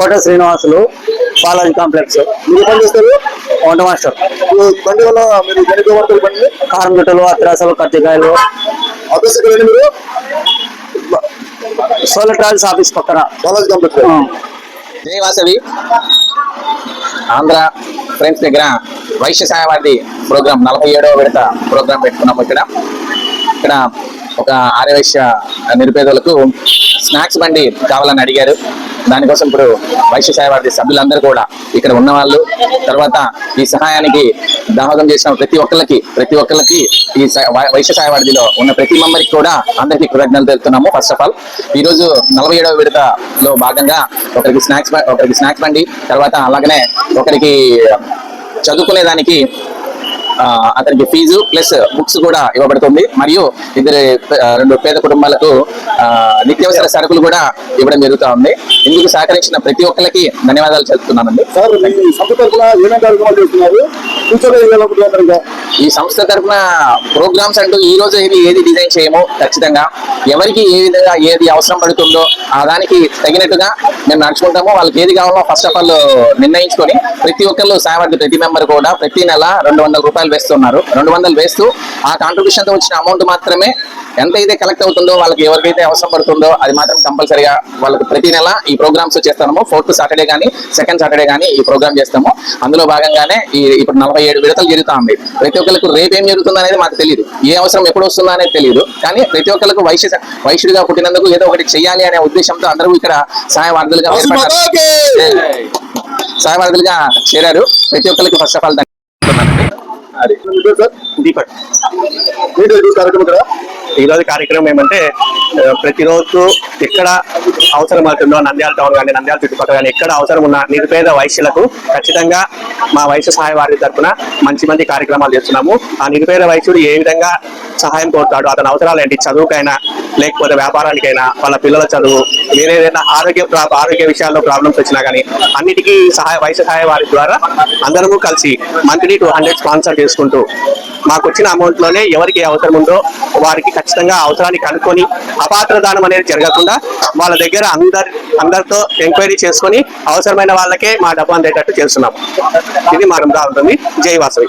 Hotel Srinivasulu Balaji complex. మీరు పని చేస్తారు? వంట మాస్టర్. ఇప్పుడు బండి వల్ల మీరు బండి? కారం గిట్టలు అత్రాసలు కత్తికాయలు. ఆఫీస్ మీరు. సోలర్ ట్రావెల్స్ ఆఫీస్ పక్కన. బాలాజీ కాంప్లెక్స్. ఆ. జై వాసవి. ఆంధ్ర ఫ్రెండ్స్ దగ్గర వైశ్య సాయవాది ప్రోగ్రామ్ నలభై ఏడవ విడత ప్రోగ్రామ్ పెట్టుకున్నాము ఇక్కడ. ఇక్కడ ఒక ఆర్యవైశ్య నిరుపేదలకు స్నాక్స్ బండి కావాలని అడిగారు. దానికోసం ఇప్పుడు వైశ్య సాయవాది సభ్యులందరూ కూడా ఇక్కడ ఉన్న వాళ్ళు తర్వాత ఈ సహాయానికి దోహదం చేసిన ప్రతి ఒక్కరికి ప్రతి ఒక్కరికి ఈ స- వై- వైశ్య సాయవాడిలో ఉన్న ప్రతి మెంబర్కి కూడా అందరికీ కృతజ్ఞతలు తెలుపుతున్నాము. ఫస్ట్ ఆఫ్ ఆల్ ఈ రోజు నలభై ఏడవ విడతలో భాగంగా ఒకరికి స్నాక్స్ ఒకరికి స్నాక్స్ బండి తర్వాత అలాగనే ఒకరికి చదువుకునే దానికి అతనికి ఫీజు ప్లస్ బుక్స్ కూడా ఇవ్వబడుతుంది. మరియు ఇద్దరు రెండు పేద కుటుంబాలకు నిత్యావసర సరుకులు కూడా ఇవ్వడం జరుగుతూ ఉంది. ఇందుకు సహకరించిన ప్రతి ఒక్కరికి ధన్యవాదాలు ఇంకా. ఈ సంస్థ తరఫున ప్రోగ్రామ్స్ అంటూ ఈ రోజు ఏది ఏది డిజైన్ చేయము? ఖచ్చితంగా. ఎవరికి ఏ విధంగా ఏది అవసరం పడుతుందో ఆ దానికి తగినట్టుగా మేము నడుచుకుంటాము. వాళ్ళకి ఏది కావాలో ఫస్ట్ ఆఫ్ ఆల్ నిర్ణయించుకొని ప్రతి ఒక్కళ్ళు సాయవాడి ప్రతి మెంబర్ కూడా ప్రతి నెల రెండు వందల రూపాయలు వేస్తున్నారు. రెండు వందలు వేస్తూ ఆ కాంట్రిబ్యూషన్తో వచ్చిన అమౌంట్ మాత్రమే ఎంత అయితే కలెక్ట్ అవుతుందో వాళ్ళకి ఎవరికైతే అవసరం పడుతుందో అది మాత్రం కంపల్సరిగా వాళ్ళకి ప్రతి నెల ఈ ప్రోగ్రామ్స్ చేస్తాము ఫోర్త్ సాటర్డే కానీ సెకండ్ సాటర్డే కానీ ఈ ప్రోగ్రామ్ చేస్తాము. అందులో భాగంగానే ఈ ఇప్పుడు నలభై ఏడు విడతలు జరుగుతా ఉంది. ప్రతి ఒక్కరికి రేపు ఏం జరుగుతుంది అనేది మాకు తెలియదు ఏ అవసరం ఎప్పుడు వస్తుందో అనేది తెలియదు కానీ ప్రతి ఒక్కరికి వైశ్య వైశ్యుడిగా పుట్టినందుకు ఏదో ఒకటి చెయ్యాలి అనే ఉద్దేశంతో అందరూ ఇక్కడ సహాయవాదులుగా ఏర్పడ్డారు. సహాయవాదులుగా చేరారు. ప్రతి ఒక్కరికి ఫస్ట్ ఆఫ్ ఆల్ దీపక్. కార్యక్రమం ఇక్కడ? ఈ రోజు కార్యక్రమం ఏమంటే ప్రతిరోజు ఎక్కడ అవసరం అవుతుందో నంద్యాల టౌన్ కానీ నంద్యాల చుట్టుపక్కల కానీ ఎక్కడ అవసరం ఉన్న నిరుపేద వైశ్యులకు ఖచ్చితంగా మా వైశ్య సహాయ వారి తరఫున మంచి మంచి కార్యక్రమాలు చేస్తున్నాము. ఆ నిరుపేద వైశ్యుడు ఏ విధంగా సహాయం కోరుతాడు అతని అవసరాలు ఏంటి చదువుకైనా లేకపోతే వ్యాపారానికైనా వాళ్ళ పిల్లల చదువు వేరేదైనా ఆరోగ్య ప్రా- ఆరోగ్య విషయాల్లో ప్రాబ్లమ్స్ వచ్చినా కానీ అన్నిటికీ సహాయ వయసు సహాయ వారి ద్వారా అందరము కలిసి మంత్లీ టూ హండ్రెడ్ స్పాన్సర్ చేసుకుంటూ మాకు వచ్చిన అమౌంట్లోనే ఎవరికి అవసరం ఉందో వారికి ఖచ్చితంగా అవసరాన్ని కనుక్కొని అపాత్ర దానం అనేది జరగకుండా వాళ్ళ దగ్గర అందరి అందరితో ఎంక్వైరీ చేసుకొని అవసరమైన వాళ్ళకే మా డబ్బు అందేటట్టు చేస్తున్నాం. ఇది మా రంగా ఉంటుంది జై వాసవి.